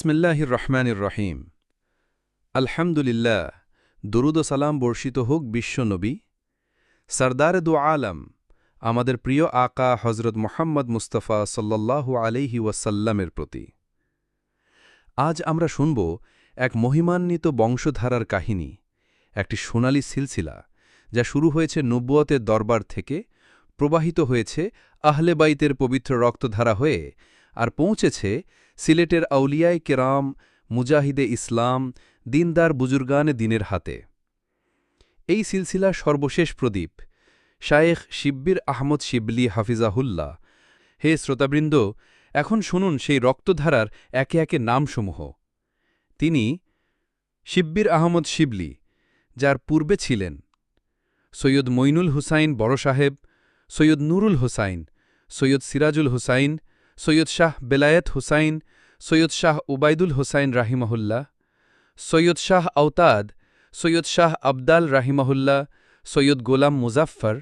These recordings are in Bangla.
বিসমিল্লাহির রহমানির রহিম। আলহামদুলিল্লাহ, দরুদ সালাম বর্ষিত হোক বিশ্বনবী সরদার দু আলম, আমাদের প্রিয় আকা হজরত মোহাম্মদ মুস্তফা সাল্লাল্লাহু আলাইহি ওয়াসাল্লামের প্রতি। আজ আমরা শুনব এক মহিমান্বিত বংশধারার কাহিনী, একটি সোনালী সিলসিলা, যা শুরু হয়েছে নব্বতের দরবার থেকে, প্রবাহিত হয়েছে আহলেবাইতের পবিত্র রক্তধারা হয়ে, আর পৌঁছেছে সিলেটের আউলিয়ায় কেরাম, মুজাহিদে ইসলাম, দিনদার বুজুর্গানে দিনের হাতে। এই সিলসিলা সর্বশেষ প্রদীপ, শায়েখ শিব্বির আহমদ শিবলি হাফিজাহুল্লাহ। হে শ্রোতাবৃন্দ, এখন শুনুন সেই রক্তধারার একে একে নামসমূহ। তিনি শিব্বির আহমদ শিবলি, যার পূর্বে ছিলেন। সৈয়দ মইনুল হুসাইন বড় সাহেব, সৈয়দ নুরুল হুসাইন, সৈয়দ সিরাজুল হুসাইন সৈয়দ শাহ বেলায়েত হুসাইন সৈয়দ শাহ উবাইদুল হুসাইন রাহিমাহুল্লাহ সৈয়দ শাহ আওতাদ সৈয়দ শাহ আবদাল রাহিমাহুল্লাহ সৈয়দ গোলাম মুজাফফর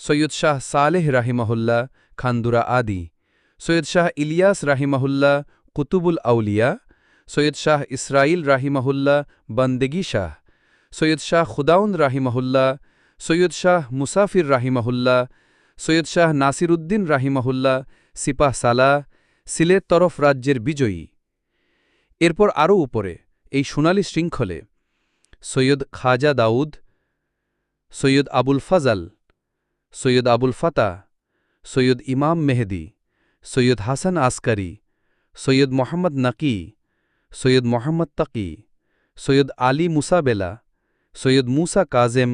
সৈয়দ শাহ সালেহ রাহিমাহুল্লাহ খান্দুরা আদি সৈয়দ শাহ ইলিয়াস রাহিমাহুল্লাহ কুতুবুল আউলিয়া সৈয়দ শাহ ইসরাইল রাহিমাহুল্লাহ বন্দেগি শাহ সৈয়দ শাহ খুদাউন রাহিমাহুল্লাহ সৈয়দ শাহ মুসাফির রাহিমাহুল্লাহ সৈয়দ শাহ নাসিরুদ্দিন রাহিমাহুল্লাহ সিপাহ সালাহ সিলেট তরফ রাজ্যের বিজয়ী। এরপর আরও উপরে, এই সোনালী শৃঙ্খলে, সৈয়দ খাজা দাউদ, সৈয়দ আবুল ফাজাল, সৈয়দ আবুল ফাতা, সৈয়দ ইমাম মেহেদি, সৈয়দ হাসান আসকারি, সৈয়দ মোহাম্মদ নাকি, সৈয়দ মোহাম্মদ তাকি, সৈয়দ আলী মুসাবেলা, সৈয়দ মুসা কাজেম,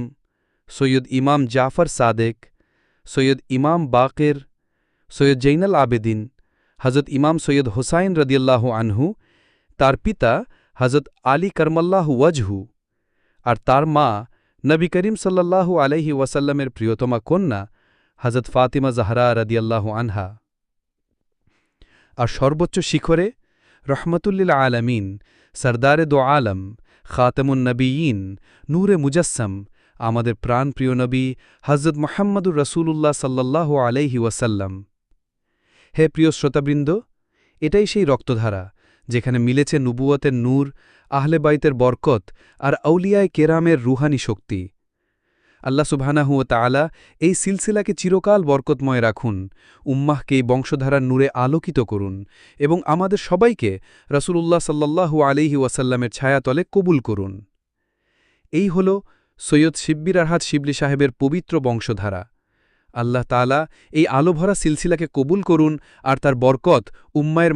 সৈয়দ ইমাম জাফর সাদেক, সৈয়দ ইমাম বাকের, সৈয়দ জৈনাল আবেদিন হজরত ইমাম সৈয়দ হোসাইন রদিয়াল্লাহ আনহু, তার পিতা হজরত আলী করমাল্লাহ ওয়াজহু আর তার মা নবী করিম সাল্লাল্লাহু আলাইহি ওয়াসাল্লামের প্রিয়তমা কন্যা হজরত ফাতিমা জাহরা রদিয়াল্লাহ আনহা। আর সর্বোচ্চ শিখরে রহমতুল্লিল আলমিন, সরদারে দো আলম, খাতমুন নবীন নূরে মুজস্সম, আমাদের প্রাণপ্রিয় নবী হজরত মোহাম্মদুর রসুল্লাহ সাল্লাহ আলাইহি ওয়াসাল্লাম। হে প্রিয় শ্রোতাবৃন্দ, এটাই সেই রক্তধারা যেখানে মিলেছে নুবুয়তের নূর আহলেবাইতের বরকত আর আউলিয়ায় কেরামের রুহানি শক্তি। আল্লাহ সুবহানাহু ও তালা এই সিলসিলাকে চিরকাল বরকতময় রাখুন, উম্মাহকে এই বংশধারার নূরে আলোকিত করুন এবং আমাদের সবাইকে রসুলুল্লাহ সাল্লাল্লাহু আলিহি ওয়াসাল্লামের ছায়াতলে কবুল করুন। এই হল সৈয়দ শিব্বির আরহাত শিবলি সাহেবের পবিত্র বংশধারা। আল্লাহ তালা এই আলোভরা সিলসিলাকে কবুল করুন আর তার বরকত উম্মায়ের